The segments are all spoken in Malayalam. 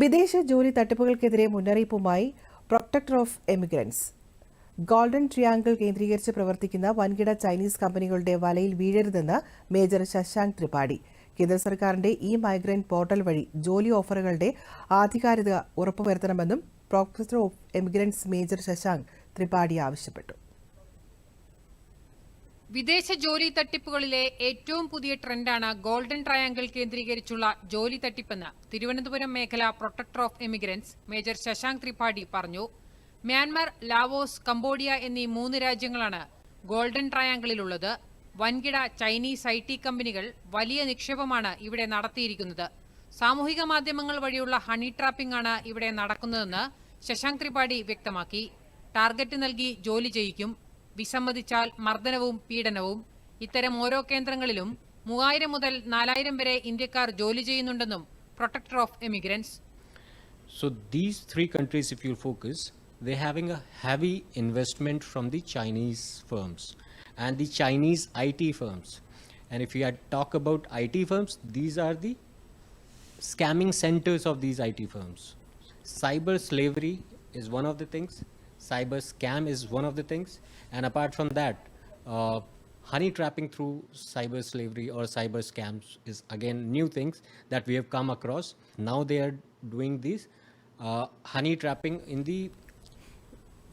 വിദേശ ജോലി തട്ടിപ്പുകൾക്കെതിരെ മുന്നറിയിപ്പുമായി protector of emigrants golden triangle കേന്ദ്രീകരിച്ച് പ്രവർത്തിക്കുന്ന വൻകിട ചൈനീസ് കമ്പനികളുടെ വലയിൽ വീഴരുതെന്ന് മേജർ ശശാങ്ക് ത്രിപാഠി. കേന്ദ്ര സർക്കാരിന്റെ ഇ മൈഗ്രന്റ് പോർട്ടൽ വഴി ജോലി ഓഫറുകളുടെ ആധികാരികത ഉറപ്പുവരുത്തണമെന്നും protector of emigrants major Shashank Tripathi ആവശ്യപ്പെട്ടു. വിദേശ ജോലി തട്ടിപ്പുകളിലെ ഏറ്റവും പുതിയ ട്രെൻഡാണ് ഗോൾഡൻ ട്രയാങ്കിൾ കേന്ദ്രീകരിച്ചുള്ള ജോലി തട്ടിപ്പെന്ന് തിരുവനന്തപുരം മേഖല protector of emigrants major Shashank Tripathi പറഞ്ഞു. മ്യാൻമാർ ലാവോസ് കംബോഡിയ എന്നീ മൂന്ന് രാജ്യങ്ങളാണ് ഗോൾഡൻ ട്രയാങ്കിളിലുള്ളത്. വൻകിട ചൈനീസ് ഐ ടി കമ്പനികൾ വലിയ നിക്ഷേപമാണ് ഇവിടെ നടത്തിയിരിക്കുന്നത്. സാമൂഹിക മാധ്യമങ്ങൾ വഴിയുള്ള ഹണി ട്രാപ്പിംഗ് ആണ് ഇവിടെ നടക്കുന്നതെന്ന് ശശാങ്ക് ത്രിപാഠി വ്യക്തമാക്കി. ടാർഗറ്റ് നൽകി ജോലി ചെയ്യിക്കും. വിസമ്മതിച്ചാൽ മർദ്ദനവും പീഡനവും ഇത്തരം ഓരോ കേന്ദ്രങ്ങളിലും മൂവായിരം മുതൽ നാലായിരം വരെ ഇന്ത്യക്കാർ ജോലി ചെയ്യുന്നുണ്ടെന്നും protector of emigrants So these three countries, if you focus, they're having a heavy investment from the Chinese firms and the Chinese IT firms. And if you had talk about IT firms, these are the scamming centers of these IT firms. Cyber slavery is one of the things. Cyber scam is one of the things. And apart from that, uh, honey trapping through cyber slavery or cyber scams is again new things that we have come across. Now they are doing this uh, honey trapping in the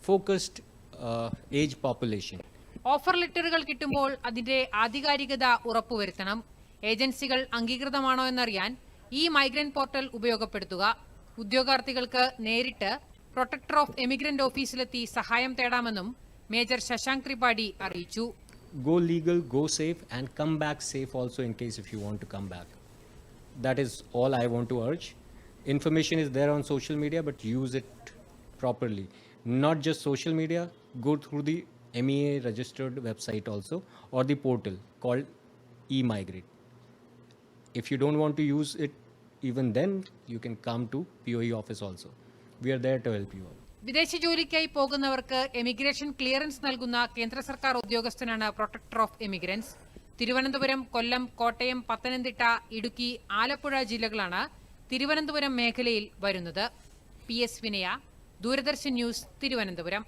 focused uh, age population. Offer ലെറ്ററുകൾ കിട്ടുമ്പോൾ അതിന്റെ ആധികാരികത ഉറപ്പുവരുത്തണം ഏജൻസികൾ അംഗീകൃതമാണോ എന്നറിയാൻ ഈ മൈഗ്രന്റ് പോർട്ടൽ ഉപയോഗപ്പെടുത്തുക ഉദ്യോഗാർത്ഥികൾക്ക് നേരിട്ട് പ്രൊട്ടക്ടർ ഓഫ് എമിഗ്രന്റ് ഓഫീസിലെത്തി സഹായം തേടാമെന്നും മേജർ ശശാങ്ക് ത്രിപാഠി അറിയിച്ചു Go legal, go safe, and come back safe also in case if you want to come back. That is all I want to urge. Information is there on social media, but use it properly. Not just social media, go through the MEA registered website also or the portal called eMigrate. If you don't want to use it even then, you can come to POE office also. Are there to help you out. വിദേശ ജോലിക്കായി പോകുന്നവർക്ക് എമിഗ്രേഷൻ ക്ലിയറൻസ് നൽകുന്ന കേന്ദ്ര സർക്കാർ ഉദ്യോഗസ്ഥനാണ് protector of emigrants. Thiruvananthapuram Kollam Kottayam Pathanamthitta Idukki Alappuzha ജില്ലകളാണ് Thiruvananthapuram മേഖലയിൽ വരുന്നത്. പി എസ് വിനയ ദൂരദർശൻ ന്യൂസ് തിരുവനന്തപുരം.